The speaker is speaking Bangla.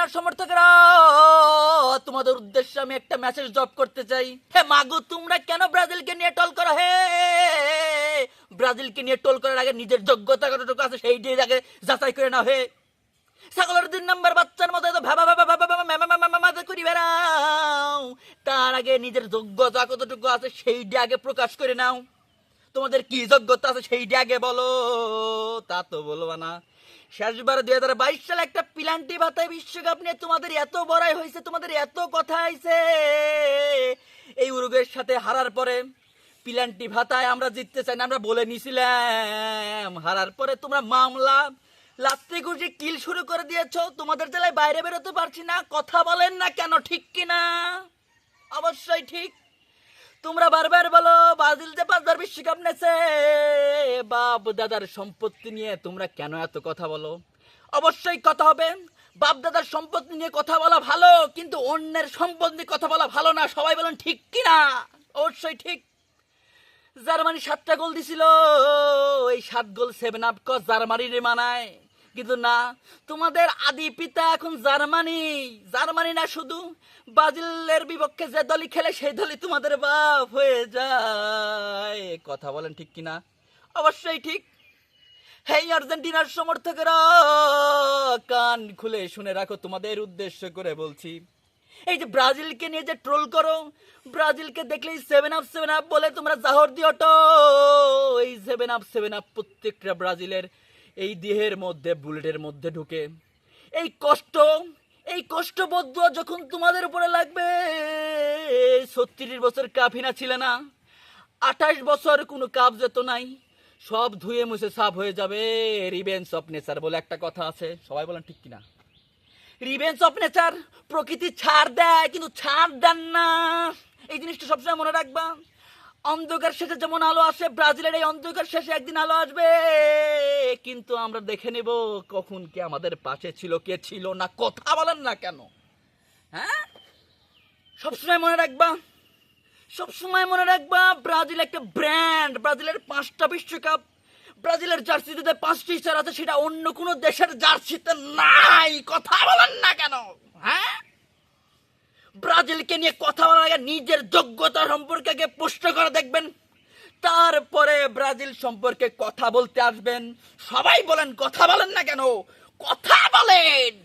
আর্জেন্টিনার সমর্থকরা, তোমাদের উদ্দেশ্যে আমি একটা মেসেজ ড্রপ করতে চাই। হে মাগো, তোমরা কেন ব্রাজিলকে নিয়ে টল করো? হে, ব্রাজিলকে নিয়ে টোল করার আগে নিজের যোগ্যতা কতটুকু আছে সেই দিয়ে আগে যাচাই করে নাও, হে। ছাগলের তিন নম্বর বাচ্চার মতো এত ভাবা ভাবা ভাবা ভাবা ম্যামা ম্যামা ম্যামা করি বেড়াও। তার আগে নিজের যোগ্যতা কতটুকু আছে সেইটা আগে প্রকাশ করে নাও। তোমাদের কি যোগ্যতা আছে সেইটা আগে বলো। তা তো বলবা না। শেষবার দুই হাজার বাইশ সালে একটা পিলান্টি ভাতায় বিশ্বকাপ নিয়ে তোমাদের এত বড়াই হয়েছে, তোমাদের এত কথা হয়েছে এই উরুগের সাথে হারার পরে পিলান্টি ভাতায় আমরা জিততে চাই না, আমরা বলে নিছিলাম। হারার পরে তোমরা মামলা লাত্তি গুজি কিল শুরু করে দিয়েছ, তোমাদের জেলায় বাইরে বেরোতে পারছি না, কথা বলেন না কেন, ঠিক কিনা? অবশ্যই ঠিক। তোমরা বারবার বলো ব্রাজিল যে পাঁচবার বিশ্বকাপ নেছে। বাপ দাদার সম্পত্তি নিয়ে তোমরা কেন এত কথা বলো? অবশ্যই কথা হবে। বাপ দাদার সম্পত্তি নিয়ে কথা বলা ভালো, কিন্তু অন্যের সম্পদ নিয়ে কথা বলা ভালো না। সবাই বলেন, ঠিক কি না? অবশ্যই ঠিক। জার্মানি সাতটা গোল দিছিল, এই সাত গোল সেভেন আপ কস জার্মানির মানায়। কিন্তু না, তোমাদের আদি পিতা এখন জার্মানি। জার্মানি না শুধু, ব্রাজিলের বিপক্ষে যে দলই খেলে সেই দলই তোমাদের বাপ হয়ে যায়। কথা বলেন ঠিক কিনা? অবশ্যই ঠিক। হেই আর্জেন্টিনার সমর্থকেরা, কান খুলে শুনে রাখো, তোমাদের উদ্দেশ্য করে বলছি। এই যে ব্রাজিলকে নিয়ে যে ট্রোল করো, ব্রাজিলকে দেখলেই সেভেন আপ সেভেন আপ বলে তোমরা জাহর দিও তো এই সেভেন আপ সেভেন আপ প্রত্যেকটা ব্রাজিলের এই দেহের মধ্যে, বুলেটের মধ্যে ঢুকে। এই কষ্ট এই কষ্ট বোধ যখন তোমাদের উপরে লাগবে, ছত্রিশ বছর কাফিনা ছিল না, আঠাশ বছর কোনো কাপ যেত নাই, সব ধুয়ে মুছে সাফ হয়ে যাবে। রিভেন্স অফ নেচার বলে একটা কথা আছে, সবাই বলেন ঠিক কিনা? রিভেন্স অফ নেচার প্রকৃতি ছাড় দেয়, কিন্তু ছাড় দেন না। এই জিনিসটা সবসময় মনে রাখবা। অন্ধকার শেষে যেমন আলো আসে, ব্রাজিলের এই অন্ধকার শেষে একদিন আলো আসবে। কিন্তু আমরা দেখে নেব কখন কে আমাদের পাশে ছিল, কে ছিল না, কথা বলেন না কেন। হ্যাঁ? সবসময় মনে রাখবা, সবসময় মনে রাখবা, ব্রাজিল একটা ব্র্যান্ড, ব্রাজিলের পাঁচটা বিশ্বকাপ, ব্রাজিলের জার্সিতে পাঁচটি স্টার আছে, সেটা অন্য কোনো দেশের জার্সিতে নাই, কথা বলেন না কেন। হ্যাঁ? ব্রাজিলকে নিয়ে কথা বলার আগে নিজের যোগ্যতা সম্পর্কে প্রশ্ন করে দেখবেন। তারপরে ব্রাজিল সম্পর্কে কথা বলতে আসবেন। সবাই বলেন, কথা বলেন না কেন? কথা বলেন!